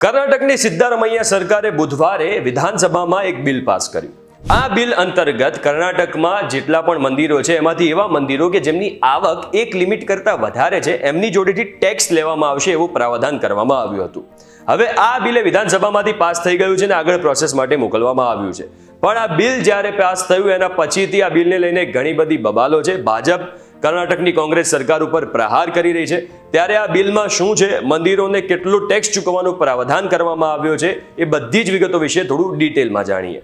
કર્ણાટકની સિદ્ધારમૈયા સરકારે બુધવારે વિધાનસભામાં એક બિલ પાસ કર્યું. આ બિલ અંતર્ગત કર્ણાટકમાં જેટલા પણ મંદિરો છે, એમાંથી એવા મંદિરો કે જેમની આવક એક લિમિટ કરતાં વધારે છે, એમની જોડેથી ટેક્સ લેવામાં આવશે એવું પ્રાવધાન કરવામાં આવ્યું હતું. હવે આ બિલે વિધાનસભામાંથી પાસ થઈ ગયું છે અને આગળ પ્રોસેસ માટે મોકલવામાં આવ્યું છે. પણ આ બિલ જ્યારે પાસ થયું એના પછીથી આ બિલને લઈને ઘણી બધી બબાલો છે. ભાજપ કર્ણાટકની કોંગ્રેસ સરકાર ઉપર પ્રહાર કરી રહી છે. ત્યારે આ બિલમાં શું છે? મંદિરોને કેટલું ટેક્સ ચૂકવવાનું પ્રાવધાન કરવામાં આવ્યો છે? એ બધી જ વિગતો વિશે થોડું ડિટેલમાં જાણીએ.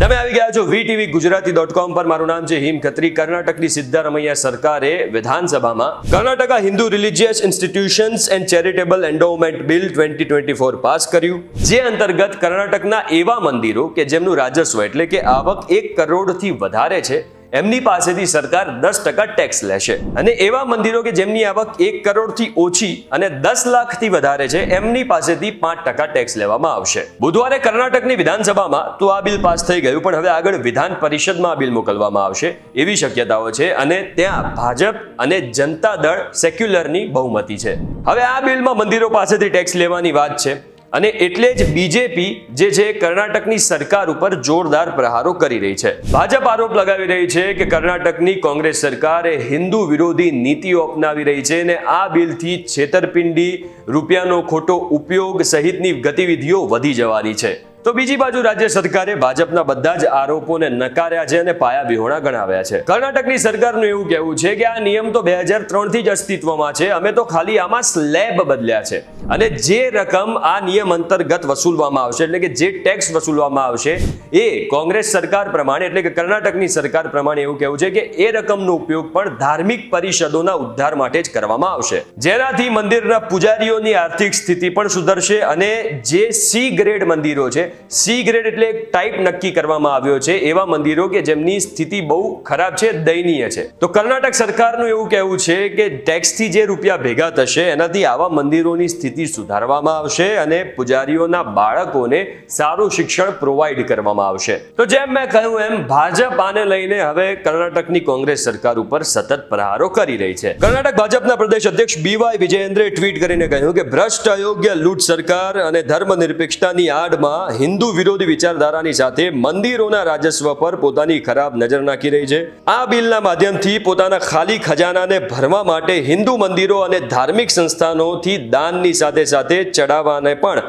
તમે આવી ગયા છો વીટીવી ગુજરાતી ડોટ કોમ પર. મારું નામ છે હિમ ખત્રી. કર્ણાટકની સિદ્ધારમૈયા સરકારે વિધાનસભામાં Karnataka Hindu religious institutions and charitable endowment bill twenty twenty four pass કર્યું, જે અંતર્ગત કર્ણાટકના એવા મંદિરો કે જેમનું રાજસ્વ એટલે કે આવક એક કરોડથી વધારે છે એમની પાસેથી સરકાર દસ ટકા ટેક્સ લેશે. અને એવા મંદિરો કે જેમની આવક એક કરોડથી ઓછી અને દસ લાખથી વધારે છે, એમની પાસેથી પાંચ ટકા ટેક્સ લેવામાં આવશે. બુધવારે કર્ણાટકની વિધાનસભામાં તો આ બિલ પાસ થઈ ગયું, પણ હવે આગળ વિધાન પરિષદમાં આ બિલ મોકલવામાં આવશે એવી શક્યતાઓ છે અને ત્યાં ભાજપ અને જનતા દળ સેક્યુલરની બહુમતી છે. હવે આ બિલમાં મંદિરો પાસેથી ટેક્સ લેવાની વાત છે. અને એટલે જ બીજેપી જે છે કર્ણાટકની સરકાર ઉપર જોરદાર પ્રહારો કરી રહી છે. ભાજપ આરોપ લગાવી રહી છે કે કર્ણાટકની કોંગ્રેસ સરકારે હિન્દુ વિરોધી નીતિઓ અપનાવી રહી છે અને આ બિલથી છેતરપિંડી, રૂપિયાનો ખોટો ઉપયોગ સહિતની ગતિવિધિઓ વધી જવાની છે. તો બીજી બાજુ રાજ્ય સરકારે ભાજપના બધા જ આરોપોને નકાર્યા છે અને પાયા વિહોણા ગણાવ્યા છે. કર્ણાટકની સરકારનું એવું કહેવું છે કે આ નિયમ તો બે હજાર ત્રણથી જ અસ્તિત્વમાં છે. અમે તો ખાલી આમાં સ્લેબ બદલ્યા છે. અને જે રકમ આ નિયમ અંતર્ગત વસૂલવામાં આવશે, એટલે કે જે ટેક્સ વસૂલવામાં આવશે, એ કોંગ્રેસ સરકાર પ્રમાણે, એટલે કે કર્ણાટકની સરકાર પ્રમાણે એવું કહેવું છે કે એ રકમનો ઉપયોગ પણ ધાર્મિક પરિષદોના ઉદ્ધાર માટે જ કરવામાં આવશે. જેનાથી મંદિરના પૂજારીઓની આર્થિક સ્થિતિ પણ સુધરશે અને જે સી ગ્રેડ મંદિરો છે સી ગ્રેડ એટલે ટાઈપ નક્કી કરવામાં આવ્યો છે એવા મંદિરો કે જેમની સ્થિતિ બહુ ખરાબ છે, દયનીય છે. તો કર્ણાટક સરકારનું એવું કહેવું છે કે ટેક્સથી જે રૂપિયા ભેગા થશે, એનાથી આવા મંદિરોની સ્થિતિ સુધારવામાં આવશે અને પૂજારીઓના બાળકોને સારું શિક્ષણ પ્રોવાઈડ કરવામાં આવશે. તો જેમ મેં કહ્યું એમ ભાજપ આને લઈને હવે કર્ણાટકની કોંગ્રેસ સરકાર ઉપર સતત પ્રહારો કરી રહી છે. કર્ણાટક ભાજપના પ્રદેશ અધ્યક્ષ બીવાય વિજયેન્દ્રે ટ્વીટ કરીને કહ્યું કે ભ્રષ્ટ અયોગ્ય લૂંટ સરકાર અને ધર્મનિરપેક્ષતાની આડમાં હિન્દુ વિરોધી વિચારધારાની સાથે મંદિરોના રાજસ્વ પર પોતાની ખરાબ નજર નાખી રહી છે. આ બિલના માધ્યમથી પોતાના ખાલી ખજાનાને ભરવા માટે હિન્દુ મંદિરો અને ધાર્મિક સંસ્થાનોથી દાનની સાથે સાથે ચડાવવાને પણ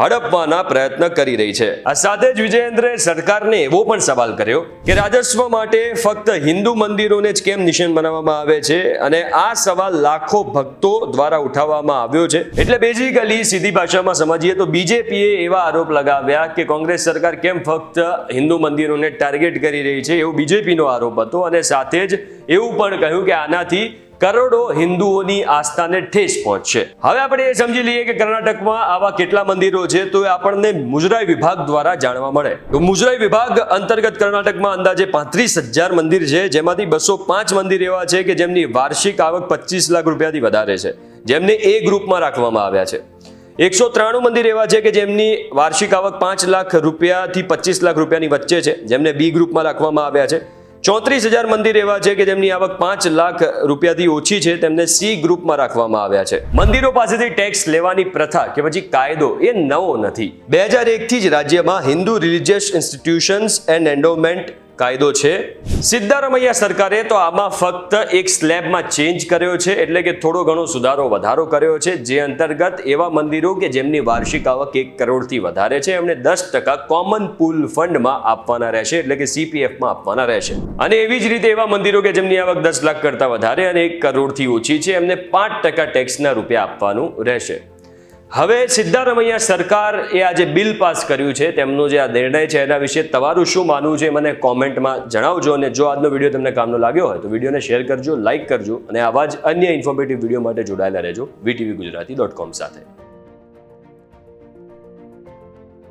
હડપવાના પ્રયત્ન કરી રહી છે. આ સાથે જ વિજયેન્દ્રે સરકારને એવો પણ સવાલ કર્યો કે રાજસ્વ માટે ફક્ત હિન્દુ મંદિરોને જ કેમ નિશાન બનાવવામાં આવે છે? અને આ સવાલ લાખો ભક્તો દ્વારા ઉઠાવવામાં આવ્યો છે. એટલે બેઝિકલી સીધી ભાષામાં સમજીએ તો બીજેપીએ એવા આરોપ લગાવ્યા કે કોંગ્રેસ સરકાર કેમ ફક્ત હિન્દુ મંદિરોને ટાર્ગેટ કરી રહી છે? એવો બીજેપીનો આરોપ હતો અને સાથે જ એવું પણ કહ્યું કે આનાથી કરોડો હિન્દુઓની આસ્થાને ઠેસ પહોંચશે. હવે આપણે એ સમજી લઈએ કે કર્ણાટકમાં આવા કેટલા મંદિરો છે તો એ આપણને મુજરાઈ વિભાગ દ્વારા જાણવા મળે. તો મુજરાઈ વિભાગ અંતર્ગત કર્ણાટકમાં અંદાજે પાંત્રીસ હજાર મંદિર છે, જેમાંથી બસો પાંચ મંદિર એવા છે કે જેમની વાર્ષિક આવક પચીસ લાખ રૂપિયાથી વધારે છે, જેમને એ ગ્રુપમાં રાખવામાં આવ્યા છે. એકસો ત્રાણું મંદિર એવા છે કે જેમની વાર્ષિક આવક પાંચ લાખ રૂપિયાથી પચીસ લાખ રૂપિયાની વચ્ચે છે, જેમને બી ગ્રુપમાં રાખવામાં આવ્યા છે. ચોત્રીસ હજાર મંદિર એવા છે કે જેમની આવક પાંચ લાખ રૂપિયાથી ઓછી છે, તેમને સી ગ્રુપમાં રાખવામાં આવ્યા છે. મંદિરો પાસેથી ટેક્સ લેવાની પ્રથા કે પછી કાયદો એ નવો નથી. બે હજાર એકથી જ રાજ્યમાં Hindu religious institutions and endowment કાયદો છે. સિદ્ધારમૈયા સરકારે તો આમાં ફક્ત એક સ્લેબમાં ચેન્જ કર્યો છે, એટલે કે થોડો ઘણો સુધારો, વધારો કર્યો છે, જે અંતર્ગત એવા મંદિરો કે જેમની વાર્ષિક આવક એક કરોડથી વધારે છે, એમને દસ ટકા કોમન પુલ ફંડમાં આપવાના રહેશે, એટલે કે સીપીએફમાં આપવાના રહેશે. અને એવી જ રીતે એવા મંદિરો કે જેમની આવક દસ લાખ કરતાં વધારે અને એક કરોડથી ઓછી છે, એમને પાંચ ટકા ટેક્સના રૂપિયા આપવાનું રહેશે. હવે સિદ્ધારમૈયા સરકાર એ આજે બિલ પાસ કર્યું છે, તેમનો જે આ નિર્ણય છે, એના વિશે તમારું શું માનવું છે મને કોમેન્ટમાં જણાવજો અને જો આજનો વીડિયો તમને કામનો લાગ્યો હોય તો વિડીયોને શેર કરજો લાઇક કરજો અને આવા જ અન્ય ઇન્ફોર્મેટિવ વીડિયો માટે જોડાયેલા રહેજો, વીટીવી ગુજરાતી ડોટ કોમ સાથે.